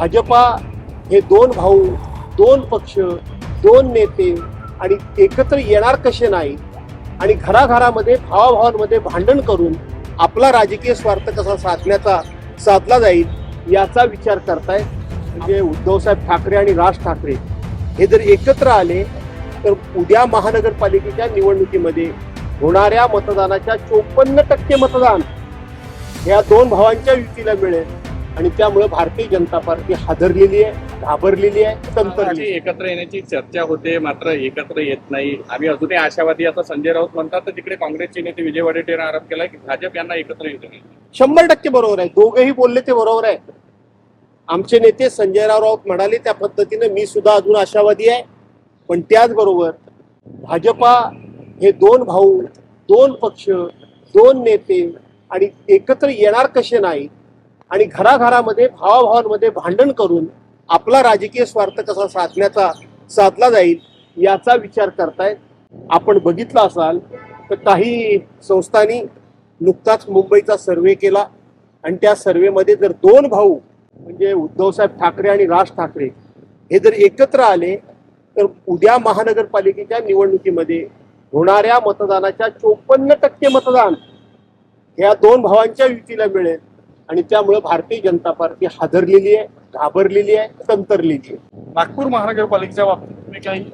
भाजपा हे दोन भाऊ दोन पक्ष दोन नेते आणि एकत्र येणार कसे नाही आणि घराघरामध्ये भावाभावांमध्ये भांडण करून आपला राजकीय स्वार्थ कसा साधण्याचा साधला जाईल याचा विचार करताय म्हणजे उद्धवसाहेब ठाकरे आणि राज ठाकरे. हे जर एकत्र आले तर उद्या महानगरपालिकेच्या निवडणुकीमध्ये होणाऱ्या मतदानाच्या चोपन्न टक्के मतदान या दोन भावांच्या युतीला मिळेल. आणि त्यामुळे भारतीय जनता पार्टी हादरलेली आहे घाबरलेली आहे तंतरली. एकत्र येण्याची चर्चा होते मात्र एकत्र येत नाही. आम्ही अजूनही आशावादी असं संजय राऊत म्हणतात तर तिकडे काँग्रेसचे नेते विजय वडेट्टीवार आरोप केलाय की भाजप यांना एकत्र येऊ नये शंभर टक्के बरोबर आहे. दोघेही बोलले ते बरोबर आहे. आमचे नेते संजयराव राऊत म्हणाले त्या पद्धतीने मी सुद्धा अजून आशावादी आहे. पण त्याचबरोबर भाजपा हे दोन भाऊ दोन पक्ष दोन नेते आणि एकत्र येणार कसे नाही आणि घराघरामध्ये भावाभावांमध्ये भांडण करून आपला राजकीय स्वार्थ कसा साधण्याचा साधला जाईल याचा विचार करतायत. आपण बघितलं असाल तर काही संस्थांनी नुकताच मुंबईचा सर्वे केला आणि त्या सर्वेमध्ये जर दोन भाऊ म्हणजे उद्धवसाहेब ठाकरे आणि राज ठाकरे हे जर एकत्र आले तर उद्या महानगरपालिकेच्या निवडणुकीमध्ये होणाऱ्या मतदानाच्या चोपन्न टक्के मतदान ह्या दोन भावांच्या युतीला मिळेल. आणि त्यामुळे भारतीय जनता पार्टी हादरलेली आहे घाबरलेली आहे तंतरलेली आहे. नागपूर महानगरपालिकेच्या बाबतीत तुम्ही काही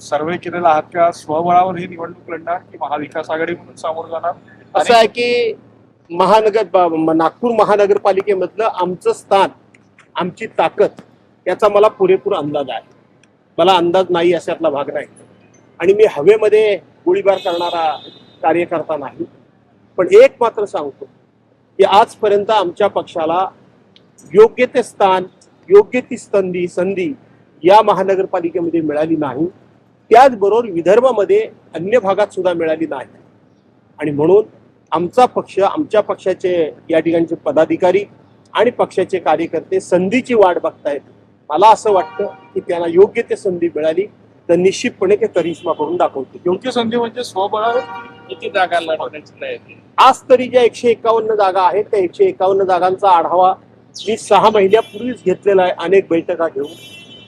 सर्वे केलेला आहात का? स्वबळावर ही निवडणूक लढणार की महाविकास आघाडी म्हणून सामोरं जाणार? असं आहे की महानगर नागपूर महानगरपालिकेमधलं आमचं स्थान आमची ताकद याचा मला पुरेपूर अंदाज आहे. मला अंदाज नाही अशातला भाग नाही. आणि मी हवेमध्ये गोळीबार करणारा कार्यकर्ता नाही. पण एक मात्र सांगतो की आजपर्यंत आमच्या पक्षाला योग्य ते स्थान योग्य ती संधी संधी या महानगरपालिकेमध्ये मिळाली नाही. त्याचबरोबर विदर्भामध्ये अन्य भागात सुद्धा मिळाली नाही. आणि म्हणून आमचा पक्ष आमच्या पक्षाचे या ठिकाणचे पदाधिकारी आणि पक्षाचे कार्यकर्ते संधीची वाट बघतायत. मला असं वाटतं की त्यांना योग्य ते संधी मिळाली तर निश्चितपणे ते करिश्मा करून दाखवते योग्य संधी म्हणजे स्वबळावर किती जागा लढवण्याची तयारी? आज तरी ज्या एकशे एकावन्न जागा आहेत त्या एकशे एकावन्न जागांचा आढावा मी सहा महिन्यापूर्वीच घेतलेला आहे अनेक बैठका घेऊन.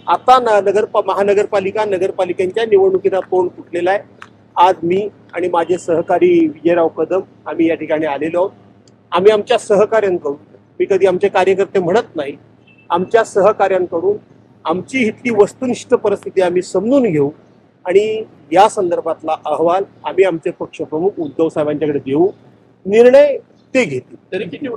आता ना नगर महानगरपालिका नगरपालिकांच्या निवडणुकीला तोंड फुटलेला आहे. आज मी आणि माझे सहकारी विजयराव कदम आम्ही या ठिकाणी आलेलो आहोत. आम्ही आमच्या सहकाऱ्यांकडून मी कधी आमचे कार्यकर्ते म्हणत नाही आमच्या सहकाऱ्यांकडून आमची इथली वस्तुनिष्ठ परिस्थिती आम्ही समजून घेऊ आणि या संदर्भातला अहवाल आम्ही आमचे पक्षप्रमुख उद्धव साहेबांच्याकडे देऊ. निर्णय ते घेतील. तरी किती